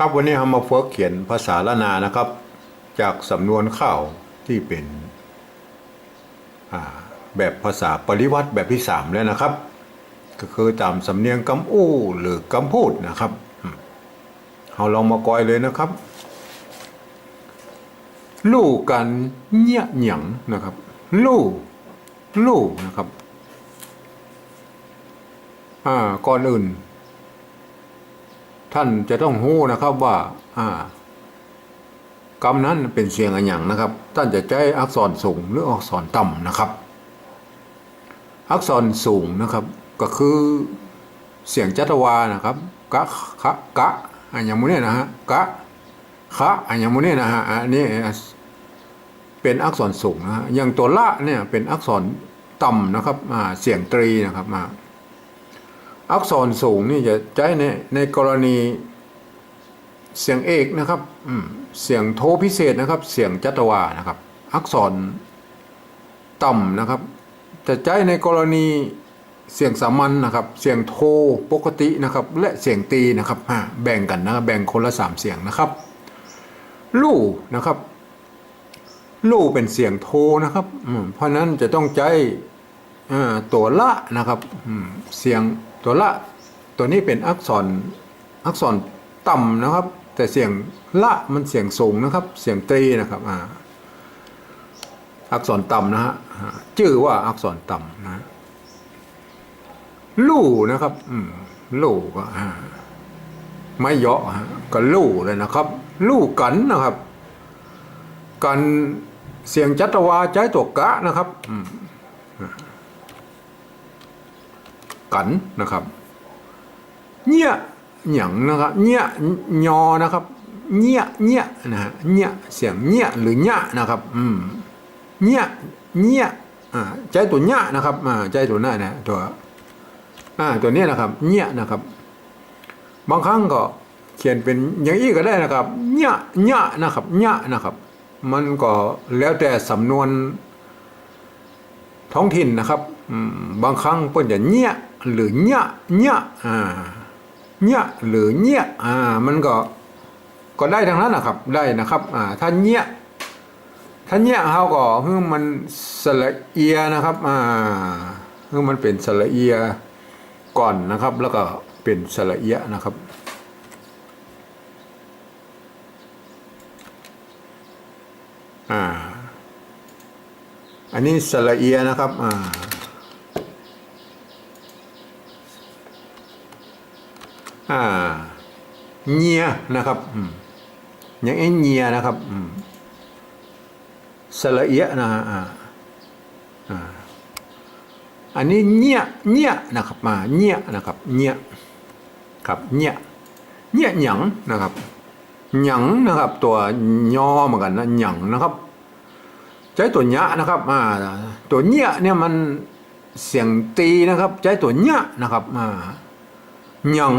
ครับวันนี้เรามาฝึกเขียนภาษาละนานะครับ จากสำนวนข่าวที่เป็นแบบภาษาปริวัติแบบที่สามแล้วนะครับ ก็คือตามสำเนียงกำอู้หรือกำพูดนะครับเราลองมากอยเลยนะครับ ลู่กันเนี้ยหยังนะครับ ลู่ลู่นะครับ อ่าก่อนอื่น ท่านจะต้องรู้นะครับว่าอ่ากรรมนั้นเป็นเสียงอะไรอย่างนะครับ ท่านจะใช้อักษรสูงหรืออักษรต่ำนะครับ อักษรสูงนะครับ ก็คือเสียงจัตวานะครับกะคะกะอันอย่างโมเนี้นะฮะกะคะอันอย่างโมเนี้นะฮะอันนี้เป็นอักษรสูงนะฮะอย่างตัวละเนี่ยเป็นอักษรต่ำนะครับอ่าเสียงตรีนะครับมา อักษรสูงนี่จะใช้ในในกรณีเสียงเอกนะครับเสียงโทพิเศษนะครับ เสียงจัตวานะครับ อักษรต่ำนะครับ จะใช้ในกรณีเสียงสามัญนะครับ เสียงโทปกตินะครับ และเสียงตีนะครับแบ่งกันนะบแบ่งคนละสามเสียงนะครับ ลู่นะครับ ลู่เป็นเสียงโทนะครับเพราะนั้นจะต้องใช้ตัวละนะครับเสียง ตัวละตัวนี้เป็นอักษรอักษรต่ำนะครับ แต่เสียงละมันเสียงสูงนะครับ เสียงตรีนะครับอ่าอักษรต่ำนะฮะชื่อว่าอักษรต่ำนะลู่นะครับอืมลู่ก็ไม่เยาะฮะก็ลู่เลยนะครับ ลู่กันนะครับ กันเสียงจัตวาใช้ตัวกะนะครับอืม กันนะครับเนี่ยหยังนะครับเนี่ยยอนะครับเนี่ยเนี่ยนะฮะเนี่ยเสียงเนี่ยหรือเนี่ยนะครับอืมเนี่ยเนี่ยอ่าใจตัวเนี่ยนะครับอ่าใจตัวหน้านะตัวอ่าตัวเนี้ยนะครับเนี่ยนะครับ บางครั้งก็เขียนเป็นอย่างอี้ก็ได้นะครับเนี่ยเนี่ยนะครับเนี่ยนะครับ มันก็แล้วแต่สำนวนท้องถิ่นนะครับอืมบางครั้งเปิ้นจะเนี้ย หรือเนี้ยเนี้ยอ่าเนี้ยหรือเนี้ยอ่ามันก็ก็ได้ทั้งนั้นนะครับได้นะครับอ่าถ้าเนี้ยถ้าเนี้ยเขาก็คือมันสระเอียนะครับอ่าคือมันเป็นสระเอียก่อนนะครับ แล้วก็เป็นสระเอียนะครับอ่าอันนี้สระเอียนะครับอ่า อ่าเงียนะครับอย่างไอ้เงียนะครับสระเอียนะฮะอ่าอ่าอันนี้เนียเนียนะครับมาเนียนะครับเนียครับเนียเนียหยังนะครับหยังนะครับ ตัวย่อเหมือนกันนะหยังนะครับ ใช้ตัวเนี้ยนะครับอ่าตัวเนี้ยเนี่ยมันเสียงตีนะครับ ใช้ตัวเนี้ยนะครับอ่าหยัง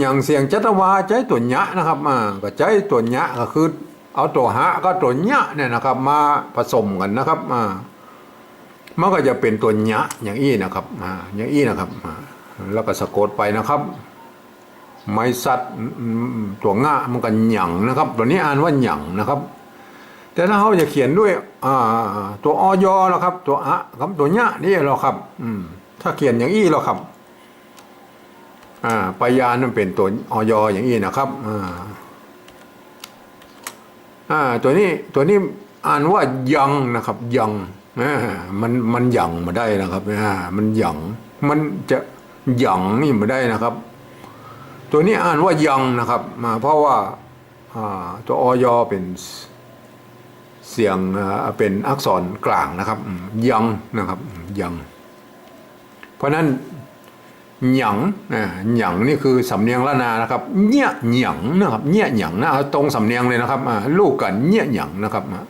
หยังเสียงจัตวาใช้ตัวเนี้ยนะครับอ่าก็ใช้ตัวเนี้ยก็คือเอาตัวหะก็ตัวเนี้ยเนี่ยนะครับ มาผสมกันนะครับอ่ามันก็จะเป็นตัวเนี้ยอย่างอี้นะครับอ่าอย่างอี้นะครับอ่าแล้วก็สะกดไปนะครับ ไม้สัตว์ตัวง่ามันก็หยังนะครับ ตัวนี้อ่านว่าหยังนะครับ แต่ถ้าเขาจะเขียนด้วยอ่าตัวอยอแล้วครับ ตัวอะครับตัวเนี้ยนี่หรอครับ อืมถ้าเขียนอย่างอี้หรอครับ อ่าปยานันเป็นตัวออยอย่างอี้นะครับอ่าอ่าตัวนี้ตัวนี้อ่านว่ายังนะครับยังอ่ามันมันยังมาได้นะครับอ่ามันยังมันจะยังนี่มาได้นะครับ ตัวนี้อ่านว่ายังนะครับมาเพราะว่าอ่าตัวออยอเป็นเสียงเป็นอักษรกลางนะครับยังนะครับยังเพราะนั้น หยังอ่าหยังนี่คือสำเนียงละนานะครับเนี่ยหยังนะครับเนี่ยหยังนะตรงสำเนียงเลยนะครับอ่าลูกกันเนี่ยหยังนะครับอ่า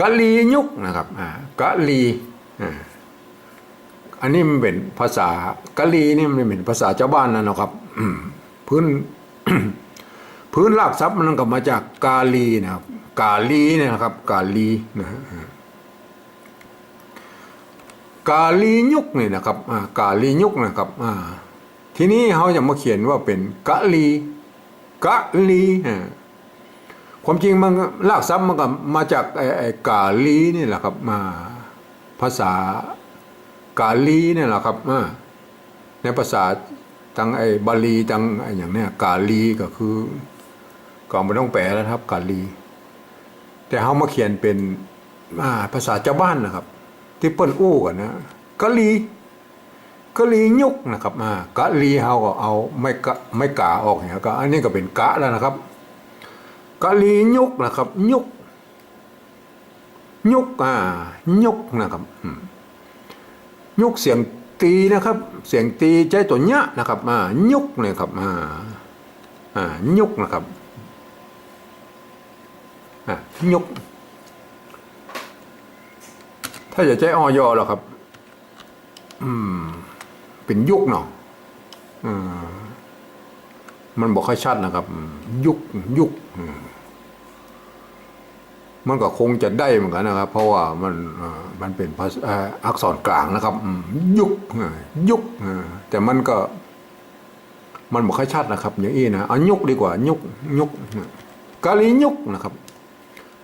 กะลียุกนะครับอ่ากะลีอ่าอันนี้มันเป็นภาษากะลีนี่มันเป็นภาษาชาวบ้านนะนะครับพื้นพื้นรากศัพท์มันก็มาจากกาลีนะครับ กาลีเนี่ยนะครับ กาลีนะฮะ กาลียุกนี่นะครับกาลียุกนะครับทีนี้เขาจะมาเขียนว่าเป็นกะลีกะลีความจริงมันลากซับมันก็มาจากไอ้กาลีนี่แหละครับมาภาษากาลีนี่แหละครับในภาษาตังไอ้บาลีตังไอ้อย่างเนี้ยกาลีก็คือก็ไม่ต้องแปลแล้วครับ กาลี แต่เขามาเขียนเป็นภาษาเจ้าบ้านนะครับ ที่เปิ้นอู้กันนะกะลีกะลียุกนะครับอ่ากะลีเขาก็เอาไม่กะไม่กาออกเนี่ยก็อันนี้ก็เป็นกะแล้วนะครับกะลียุกนะครับ ยุก ยุกอ่ายุกนะครับยุกเสียงตีนะครับ เสียงตีใจตัวเนี้ยนะครับอ่ายุกเนี่ยครับอ่าอ่ายุกนะครับอ่ายุก ถ้าจะใช้ออยหรอครับ อืม เป็นยุกเนาะอืมมันบอกค่อยชัดนะครับ ยุกยุกมันก็คงจะได้เหมือนกันนะครับ เพราะว่ามันอ่อมันเป็นอักษรกลางนะครับ ยุกยุกอ่าแต่มันก็ มันบอกค่อยชัดนะครับ อย่างนี้นะเอายุกดีกว่า ยุกยุกกาลียุกนะครับ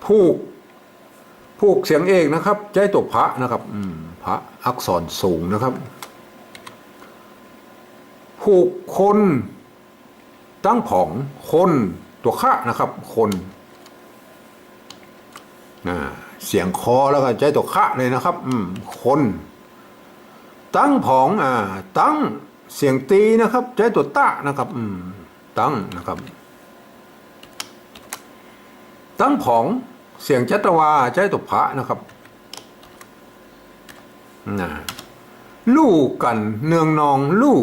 ผูก ผูกเสียงเอกนะครับใจตัวพระนะครับอืมพระอักษรสูงนะครับ ผูกคนตั้งผองคนตัวข้านะครับ คนเสียงคอแล้วก็ใจตัวข้าเลยนะครับอืมคน ตั้งผองอ่าตั้งเสียงตีนะครับใจตัวตะนะครับอืมตั้งนะครับ ตั้งผอง เสียงจัตวาใจตุพระนะครับนะลู่กันเนืองนองลู่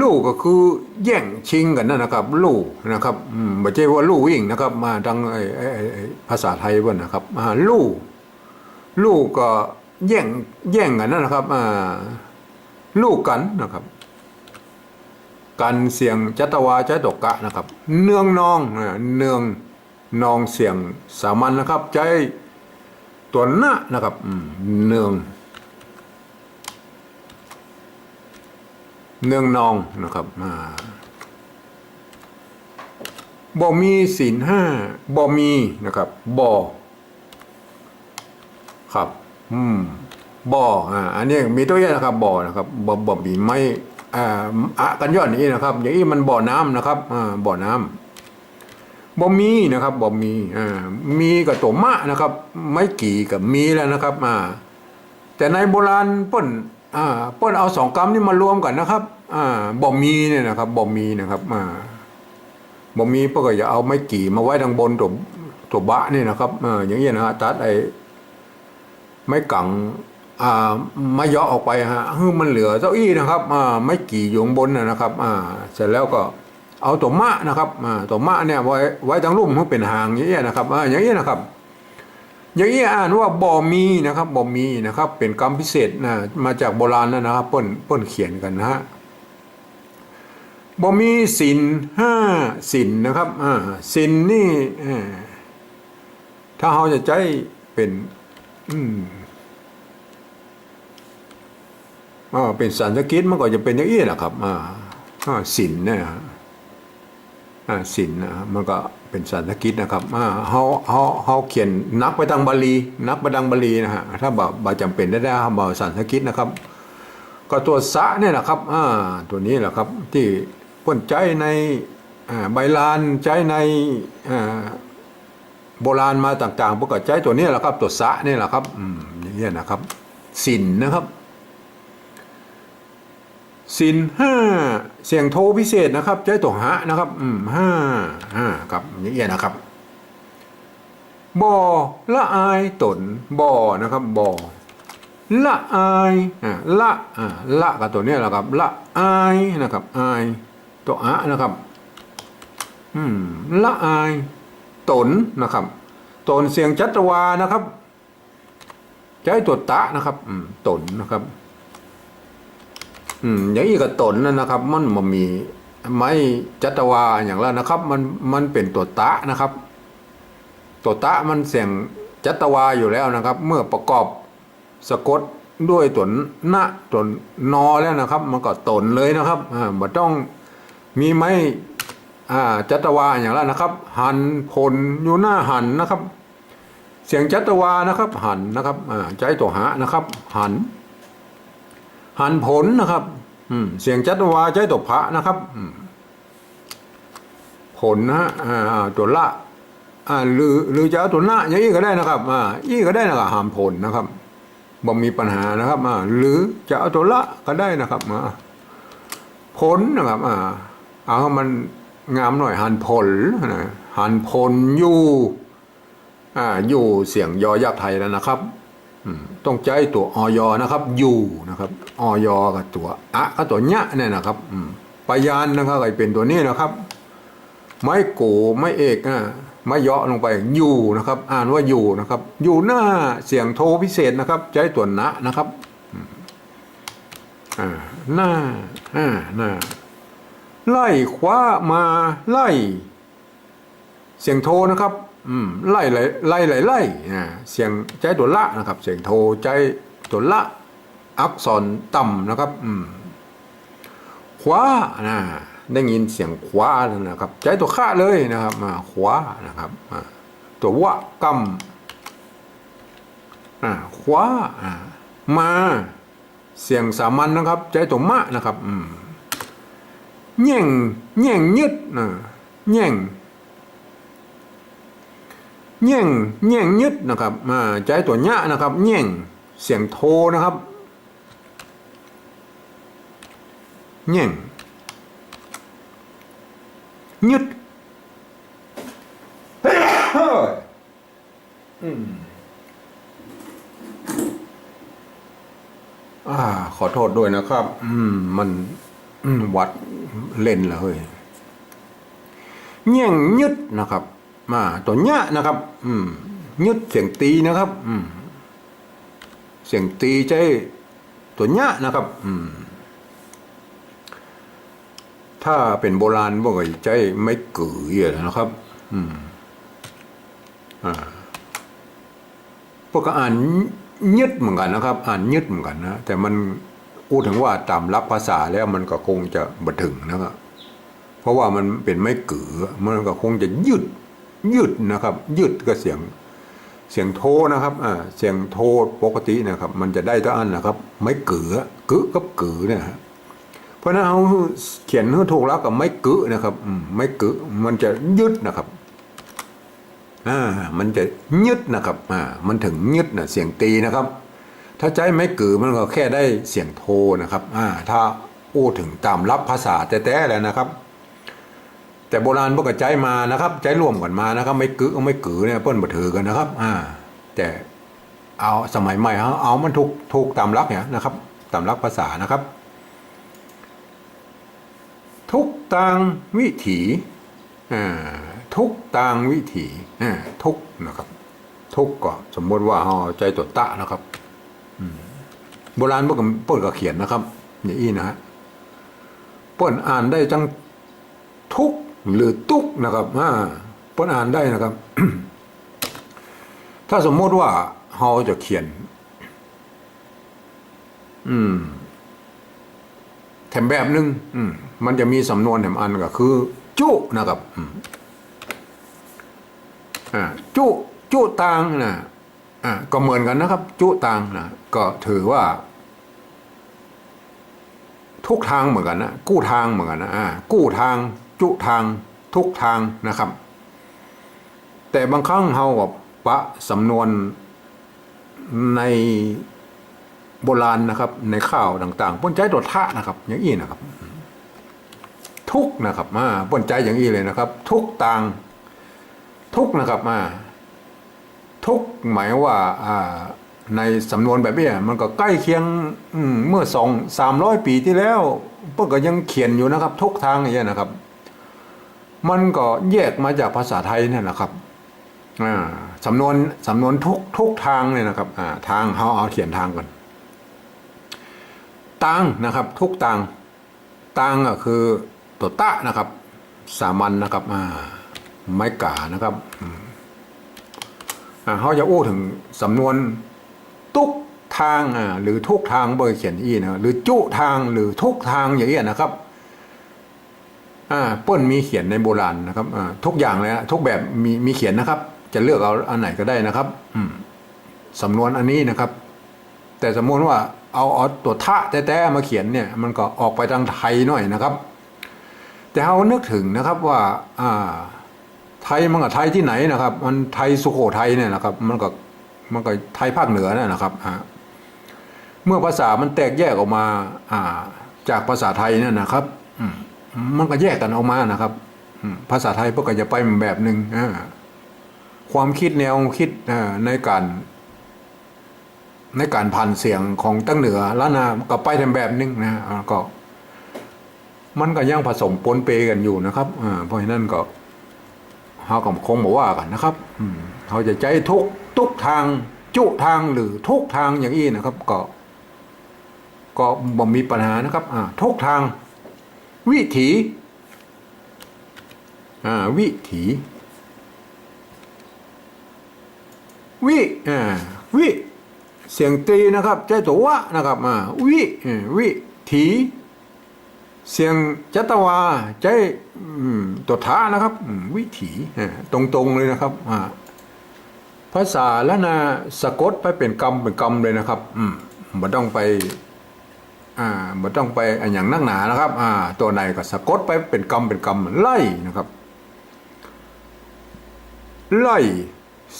ลู่ก็คือแย่งชิงกันนั่นนะครับ ลู่นะครับไม่ใช่ว่าลู่วิ่งนะครับ มาทางภาษาไทยว่านะครับอ่าลู่ลู่ก็แย่งแย่งกันนั่นนะครับอ่าลู่กันนะครับ กันเสียงจัตวาใจตกะนะครับ เนืองนองเนืองนองเสียงสามัญนะครับใจตัวหน้านะครับเนืองเนืองนองนะครับบ่มีศีลห้าบ่มีนะครับบ่ครับ อืมบ่ออ่าอันนี้มีตัวอย่างนะครับบ่อนะครับบ่บ่มีไม่ อ่าอะกันยอนนี้นะครับ อย่างนี้มันบ่อน้ำนะครับอ่าบ่อน้ำบ่มีนะครับบ่มีอ่ามีกับตัวมะนะครับ ไม่กี่กับมีแล้วนะครับอ่าแต่ในโบราณเปิ้นอ่าเปิ้นเอาสองกรรมนี่มารวมกันนะครับอ่าบ่มีเนี่ยนะครับบ่มีนะครับอ่าบ่มีเปิ้นก็อย่าเอาไม่กี่มาไว้ทางบนตัวตัวบะนี่นะครับอ่าอย่างนี้นะฮะตัดไอ้ไม่กัง อ่าม่ย่อออกไปฮะคือมันเหลือเก้าอี้นะครับไม่กี่อยู่ข้างบนนะครับเสร็จแล้วก็เอาตัวมะนะครับตัวมะเนี่ยไว้ไว้ทางรุ่มให้เป็นหางอย่างเงี้ยนะครับอย่างเงี้ยนะครับ อย่างเงี้ยอ่านว่าบอมีนะครับบอมีนะครับ เป็นกรรมพิเศษนะมาจากโบราณแล้วนะครับป้นป้นเขียนกันนะฮะบ่มีศีลห้าศีลนะครับอ่าศีลนี่ถ้าเราจะใจเป็น อืมอ่า เป็นสันสกฤตมันก็จะเป็นอย่างนี้แหละครับอ่าสินเนี่ยฮะอ่าสินนะมันก็เป็นสันสกฤตนะครับอ่าเฮาเฮาเฮาเขียนนักไปทางบาลี นักไปทางบาลีนะฮะถ้าบ่บ่จำเป็นได้ได้เฮาบ่สันสกฤตนะครับ ก็ตัวสะเนี่ยแหละครับอ่าตัวนี้แหละครับที่พ้นใจในใบลานใจในอ่าโบราณมาต่างๆพวกก็ใจตัวนี้แหละครับ ตัวสะนี่แหละครับอืมอย่างเงี้ยนะครับสินนะครับ สินห้าเสียงโทพิเศษนะครับใจตัวหะนะครับอืมห้าห้าครับอย่างเงี้ยนะครับบ่อละอายตนบ่อนะครับบ่อละอายอ่าละอ่าละกับตัวนี้แหละครับละอายนะครับอายตัวอะนะครับอืมละอายตนนะครับตนเสียงจัตวานะครับใจตัวตะนะครับอืมตนนะครับ อืมอย่างนี้ก็ตนนั่นนะครับ มันมันมีไม้จัตวาอย่างแล้วนะครับ มันมันเป็นตัวตะนะครับ ตัวตะมันเสียงจัตวาอยู่แล้วนะครับ เมื่อประกอบสะกดด้วยตัวณตัวนอแล้วนะครับ มันก็ตนเลยนะครับอ่าบ่ต้องมีไม้อ่าจัตวาอย่างนั้นนะครับ หันพลอยู่หน้าหันนะครับ เสียงจัตวานะครับ หันนะครับอ่าใจตัวหานะครับ หัน หันผลนะครับอืมเสียงจัตวาใจตัวพระนะครับอืผลนะฮะอ่าตัวละอ่าหรือหรือจะเอาตัวหน้าอย่างนี้ก็ได้นะครับอ่าอี้ก็ได้นะครับหามผลนะครับบ่มีปัญหานะครับอ่าหรือจะเอาตัวละก็ได้นะครับอ่าผลนะครับอ่าเอาให้มันงามหน่อยหันผลนะหันผลอยู่อ่าอยู่เสียงยอยักษ์ไทยแล้วนะครับ ต้องใจตัวออยนะครับอยู่นะครับออยกับตัวอะกับตัวเนี้ยเนี่ยนะครับอืปยานนะครับก็เป็นตัวนี้นะครับ ไม้กูไม้เอกอะไม้ยาะลงไปอยู่นะครับ อ่านว่าอยู่นะครับอยู่หน้าเสียงโทพิเศษนะครับใจตัวนะนะครับอ่าหน้าอ่าหน้าไล่คว้ามาไล่ เสียงโทนะครับ อืมไล่ไล่ไล่ไล่ไล่อ่าเสียงใจตัวละนะครับ เสียงโทใจตัวละ อักษรต่ำนะครับ อืมขวานะได้ยินเสียงขวาแล้วนะครับ ใจตัวข้าเลยนะครับมาขวานะครับตัววะกำอ่าขวาอ่ามาเสียงสามัญนะครับ ใจตัวมะนะครับอืมแย่งแย่งยึดนะแย่ง แย่งแย่งยึดนะครับมาใจตัวเนี้ยนะครับแย่งเสียงโทนะครับแย่งยึดอืมอ่าขอโทษด้วยนะครับ อืม มันวัดเล่นเละเฮ้ยแย่งยึดนะครับ มาตัวเนี้ยนะครับ อืมยึดเสียงตีนะครับ อืมเสียงตีใจตัวเนี้ยนะครับ อืมถ้าเป็นโบราณบอกว่าใจไม่กือเหี้ยนะครับ อืมอ่าพวกก็อ่านยึดเหมือนกันนะครับ อ่านยึดเหมือนกันนะแต่มันพูดถึงว่าตามรับภาษาแล้วมันก็คงจะบัถึงนะครับเพราะว่ามันเป็นไม่กือมันก็คงจะยืด ยืดนะครับ ยืดก็เสียงเสียงโทนะครับอ่าเสียงโทปกตินะครับ มันจะได้ตั้งอันนะครับ ไม่เกือกึกับกือเนี่ยฮะเพราะนั้นเอาเขียนให้ถูกแล้วกับไม่กึนะครับไม่กึมันจะยืดนะครับอ่ามันจะยึดนะครับอ่ามันถึงยึดนะเสียงตีนะครับ ถ้าใจไม่กือมันก็แค่ได้เสียงโทนะครับอ่าถ้าอู้ถึงตามรับภาษาแต่ๆแล้วนะครับ แต่โบราณพวกก็ใจมานะครับใจร่วมกันมานะครับ ไม่กึเอไม่กือเนี่ยเปิ้นบ่ถือกันนะครับ อ่า แต่เอาสมัยใหม่เอาเอามันถูกถูกตามรักเนี่ยนะครับ ตามรักภาษานะครับ ทุกต่างวิถีอ่าทุกต่างวิถีอ่าทุกนะครับ ทุกก็สมมติว่าเอาใจตัวตะนะครับโบราณพวกก็เปิ้นก็เขียนนะครับอย่างนี้นะฮะเปิ้นอ่านได้จังทุก หรือตุกนะครับอ่าเปิ้นอ่านได้นะครับ ถ้าสมมติว่าเราจะเขียน อืมแถมแบบหนึ่งอืมมันจะมีสำนวนแถมอันก็คือ จุนะครับอืมอ่าจุจุตังนะอ่าก็เหมือนกันนะครับ จุตังนะก็ถือว่า ทุกทางเหมือนกันนะกู้ทางเหมือนกันนะอ่ากู้ทาง จุทางทุกทางนะครับ แต่บางครั้งเฮากับปะสำนวนในโบราณนะครับ ในข่าวต่างๆป้นใจตัวท่านะครับ อย่างนี้นะครับ ทุกนะครับมาป้นใจอย่างนี้เลยนะครับ ทุกต่างทุกนะครับมาทุกหมายว่าในสำนวนแบบนี้มันก็ใกล้เคียงเมื่อสองสามร้อยปีที่แล้วเพิ่นก็ยังเขียนอยู่นะครับ ทุกทางอย่างนี้นะครับ มันก็แยกมาจากภาษาไทยเนี่ยนะครับอ่าสำนวนสำนวนทุกทุกทางเนี่ยนะครับอ่าทางเขาเอาเขียนทางก่อนตังนะครับ ทุกตังตังก็คือตัวตะนะครับ สามัญนะครับอ่าไม้กานะครับอ่าเขาจะอู้ถึงสำนวนตุกทางอ่าหรือทุกทางเบอร์เขียนอีนะหรือจุทางหรือทุกทางอย่างเงี้ยนะครับ ป้นมีเขียนในโบราณนะครับทุกอย่างเลยนะทุกแบบมีมีเขียนนะครับ จะเลือกเอาอันไหนก็ได้นะครับอืมสำนวนอันนี้นะครับ แต่สมมติว่าเอาเอาตัวทะแต้ๆมาเขียนเนี่ย มันก็ออกไปทางไทยหน่อยนะครับ แต่เรานึกถึงนะครับว่าอ่าไทยมันกับไทยที่ไหนนะครับ มันไทยสุโขทัยเนี่ยนะครับ มันก็มันก็ไทยภาคเหนือเนี่ยนะครับอ่าเมื่อภาษามันแตกแยกออกมาอ่าจากภาษาไทยเนี่ยนะครับ อืม มันก็แยกกันออกมานะครับภาษาไทยพวกก็จะไปแบบหนึ่งอ่าความคิดแนวคิดในการ ในการผ่านเสียงของตั้งเหนือล้านนาก็ไปทำแบบนึงนะก็ มันก็ยังผสมปนเปกันอยู่นะครับเพราะฉะนั้นก็เขาก็คงบอกว่ากันนะครับเขาจะใจทุกทุกทาง จุทางหรือทุกทางอย่างนี้นะครับ ก็ ก็บ่มีปัญหานะครับทุกทาง วิถีอ่าวิถี วิอ่าวิเสียงตีนะครับใจตัววะนะครับอ่าวิวิถีเสียงจัตวาใจตัวท้านะครับวิถีอ่าตรงๆเลยนะครับอ่าภาษาละนาสะกดไปเป็นกรรมเป็นกรรมเลยนะครับอืมบ่ต้องไป อ่าบ่ต้องไปอันอย่างนักหนานะครับ อ่า ตัวไหนก็สะกดไปเป็นกรรมเป็นกรรมไล่นะครับ ไล่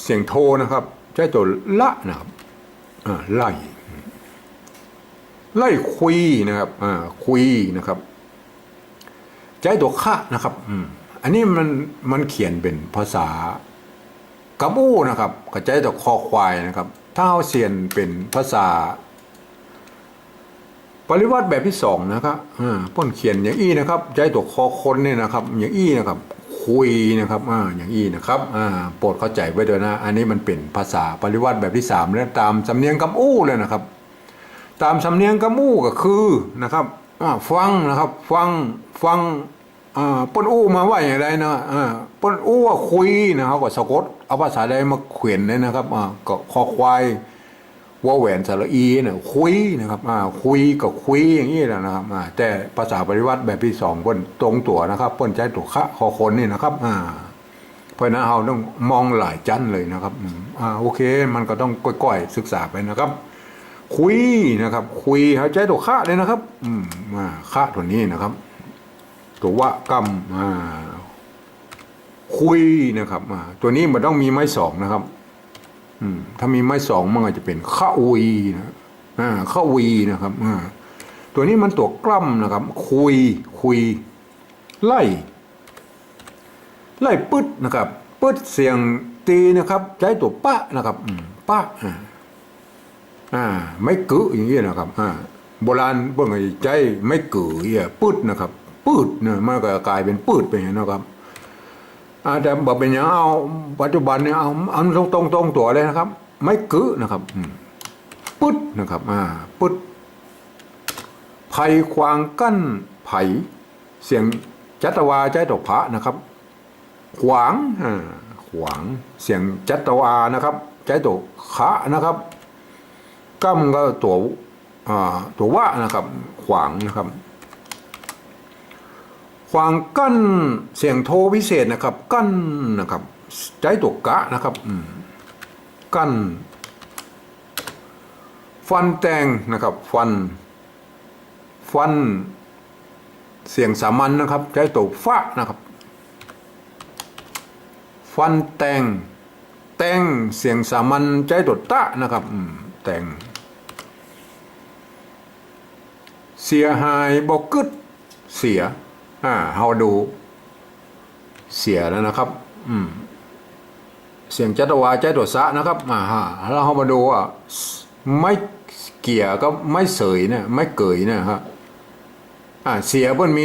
เสียงโทนะครับ ใช้ตัวละนะครับ อ่าไล่ ไล่คุยนะครับ อ่าคุยนะครับใจตัวคะนะครับ อืม อันนี้มันมันเขียนเป็นภาษากะบู้นะครับกระใจตัวคอควายนะครับ ถ้าเอาเสียนเป็นภาษา ปริวัติแบบที่สองนะครับอ่าป้นเขียนอย่างอี้นะครับใจตัวคอคนเนี่ยนะครับอย่างอี้นะครับคุยนะครับอ่าอย่างอี้นะครับอ่าโปรดเข้าใจไว้ด้วยนะ อันนี้มันเป็นภาษาปริวัติแบบที่สามแล้วตามสำเนียงกำอู้เลยนะครับ ตามสำเนียงกำอู้ก็คือนะครับอ่าฟังนะครับฟังฟังอ่าป้นอู้มาว่าอย่างไรนะอ่าป้นอู้ว่าคุยนะครับก็สะกดเอาภาษาใดมาเขียนเลยนะครับอ่าก็คอควาย ว่าแหวนสระอีเนี่ยคุยนะครับอ่าคุยกับคุยอย่างนี้แหละนะครับอ่าแต่ภาษาปริวัติแบบที่สองเพิ่นตรงตัวนะครับเพิ่นใช้ตัวคะคอคนนี่นะครับอ่าเพราะนั้นเราต้องมองหลายชั้นเลยนะครับอ่าโอเค มันก็ต้องก้อยๆศึกษาไปนะครับ คุยนะครับ คุยเขาใช้ตัวคะเลยนะครับ อืมอ่าคะตัวนี้นะครับ ตัววะกรรมอ่าคุยนะครับอ่าตัวนี้มันต้องมีไม้สองนะครับ ถ้ามีไม้สองมันอาจจะเป็นข้าวีนะข้าวีนะครับตัวนี้มันตัวกล้ำนะครับ คุยคุย ไล่ ไล่ปึ๊ดนะครับปึ๊ดเสียงตีนะครับ ใช้ตัวปะนะครับปะอ่าไม่กึอย่างนี้นะครับอ่าโบราณเพิ่งใจไม่กึเหี้ยปึ๊ดนะครับ ปืดเนี่ยมันก็กลายเป็นปืดไปนะครับ อาจจะบอกเป็นอย่างเอาปัจจุบันเนี่ยเอาเอาตรงตรงตรงตัวเลยนะครับ ไม่กึนะครับปึ๊ดนะครับ อ่าปึ๊ดไผ่ควางกั้นไผ่เสียงจัตวาใจตกพระนะครับ ขวางอ่าขวางเสียงจัตวานะครับ ใจตัวขะนะครับกั้มก็ตัวอ่าตัววะนะครับ ขวางนะครับ ขวางกั้นเสียงโทพิเศษนะครับ กั้นนะครับใจตัวกะนะครับกั้น ฟันแตงนะครับ ฟัน ฟัน เสียงสามัญนะครับใจตัวฟะนะครับ ฟันแตงแตงเสียงสามัญใจตัวตะนะครับแตงเสียหายบอกกึดเสีย อ่าเฮาดู เสียแล้วนะครับ อืม เสียงจัตวาใจตัวสะนะครับ อ่าฮะแล้วเรามาดูว่าไม่เกี่ยก็ไม่เสยนี่ยไม่เกยนะครับอ่าเสียเพิ่นมี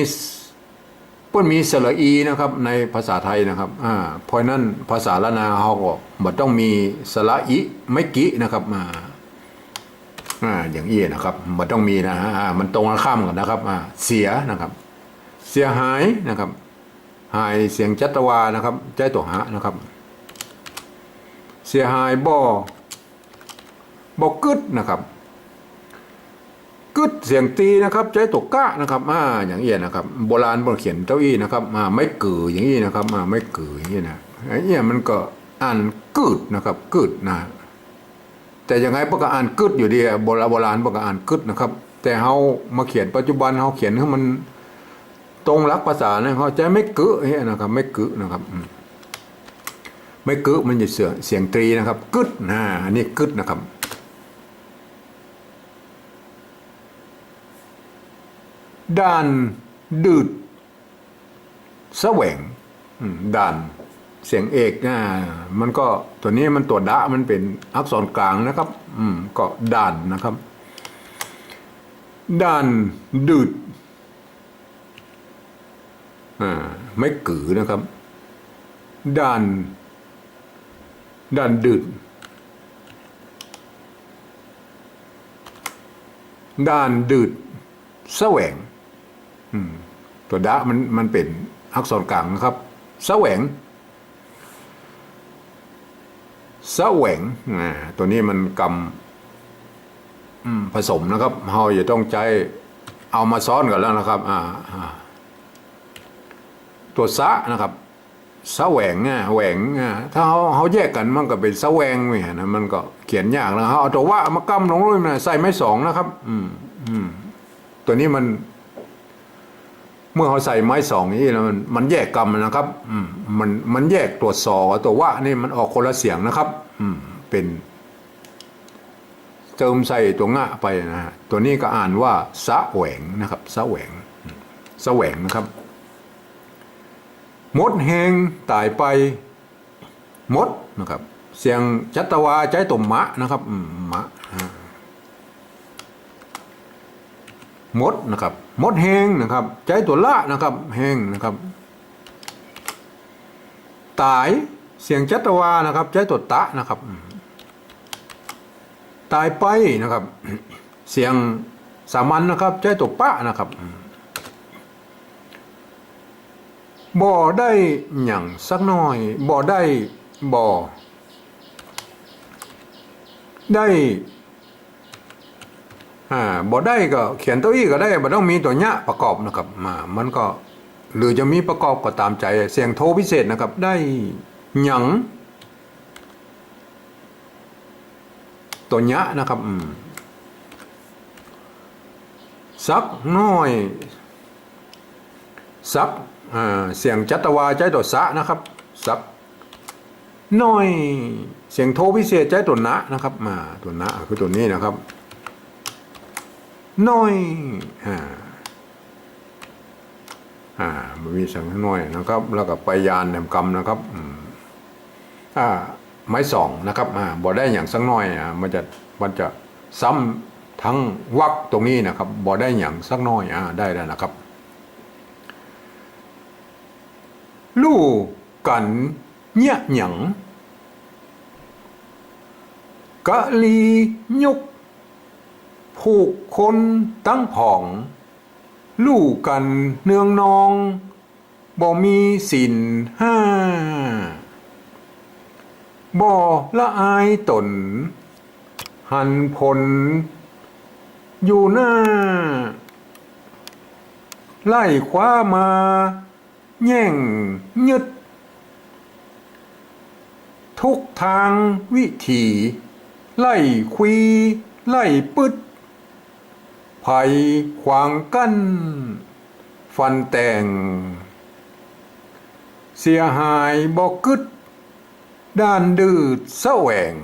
เพิ่นมีสระอีนะครับ ในภาษาไทยนะครับ อ่าเพราะนั้นภาษาละนาเฮาก็บ่ต้องมีสระอีไม่กินะครับอ่าอ่าอย่างนี้นะครับมันต้องมีนะฮะอ่ามันตรงข้ามกันนะครับอ่าเสียนะครับ เสียหายนะครับ หายเสียงจัตวานะครับใจตัวหะนะครับ เสียหายบ่บ่กึดนะครับกึดเสียงตีนะครับใจตกกะนะครับอ่าอย่างเงี้ยนะครับ โบราณบนเขียนเจ้าอี้นะครับอ่าไม่กืออย่างนี้นะครับอ่าไม่กืออย่างนี้นะไอ้เนี่ยมันก็อ่านกึดนะครับกึดนะ แต่ยังไงพวกก็อ่านกึดอยู่ดีอะโบราณโบราณพวกก็อ่านกึดนะครับ แต่เฮามาเขียนปัจจุบันเฮาเขียนให้มัน ตรงหลักภาษาเนี่ยเขาใจไม่กึเฮ้ยนะครับ ไม่กึนะครับ ไม่กึมันจะเสียงเสียงตรีนะครับกึดนะอันนี้กึดนะครับด่านดืดแสวงด่านเสียงเอกนะมันก็ตัวนี้มันตัวดะมันเป็นอักษรกลางนะครับ อืมก็ด่านนะครับด่านดืด ไม่กือนะครับ ด่าน ด่านดืดด่านดืดแสวงตัวดะมันมันเป็นอักษรกลางนะครับแสวงแสวงตัวนี้มันกำผสมนะครับเราจะต้องใจเอามาซ้อนกันแล้วนะครับ อ่า ตัวสะนะครับสแสวงอะแหวงอะถ้าเขาเขาแยกกันมันก็เป็นสแสวงไงนะมันก็เขียนยากนะเขาเอาตัวว่ามากำลงด้วยนะใส่ไม้สองนะครับ อืมอืมตัวนี้มัน เมื่อเขาใส่ไม้สองนี้แล้วมันมันแยกกรรมนะครับ อืมมันมันแยกตัวสอกับตัวว่านี่มันออกคนละเสียงนะครับ อืม เป็น เติมใส่ตัวงะไปนะฮะตัวนี้ก็อ่านว่าสะแหวงนะครับสะแหวงสะแหวงนะครับ มดแหงตายไปมดนะครับ เสียงจัตวาใจตุ่มมะนะครับมะมดนะครับมดแหงนะครับ ใจตัวละนะครับแหงนะครับ ตายเสียงจัตวานะครับ ใจตัวตะนะครับ ตายไปนะครับ เสียงสามัญนะครับ ใจตัวปะนะครับอืม บ่ได้หยั่งสักหน่อย บ่ได้บ่ได้อ่าบ่ได้ก็เขียนตัวอีก็ได้บ่ต้องมีตัวเนี้ยประกอบนะครับมามันก็หรือจะมีประกอบก็ตามใจเสียงโทพิเศษนะครับ ได้หยังตัวเนี้ยนะครับสักน้อยสัก เสียงจัตวาใจตัวสะนะครับสักน้อย เสียงโทพิเศษใจตัวนะนะครับมาตัวนะคือตัวนี้นะครับน้อยอ่าอ่ามันมีสังน้อยนะครับ แล้วก็ไปยานแหนมกำนะครับอืมอ่าไม้สองนะครับอ่าบ่ได้อย่างสักน้อยอ่ามันจะมันจะซ้ำทั้งวักตรงนี้นะครับบ่ได้อย่างสักน้อยอ่าได้แล้วนะครับ ลู่กันเนี่ยหยังกะลียุกผู้คนตั้งผ่อง ลู่กันเนืองนองบ่มีสินห้าบ่ละอายตน หันผล อยู่หน้า ไล่คว้ามา แย่งยึด ทุกทางวิถี ไล่คุย ไล่ปึดภัยขวางกั้น ฟันแต่ง เสียหายบอกกึด ด้านดืดแสวง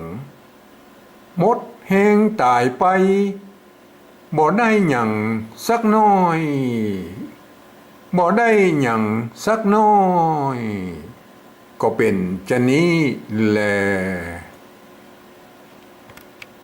หมดแหงตายไปบ่ได้หยังสักน้อย บ่ได้หยังสักน้อย ก็เป็นจะนี้แหละ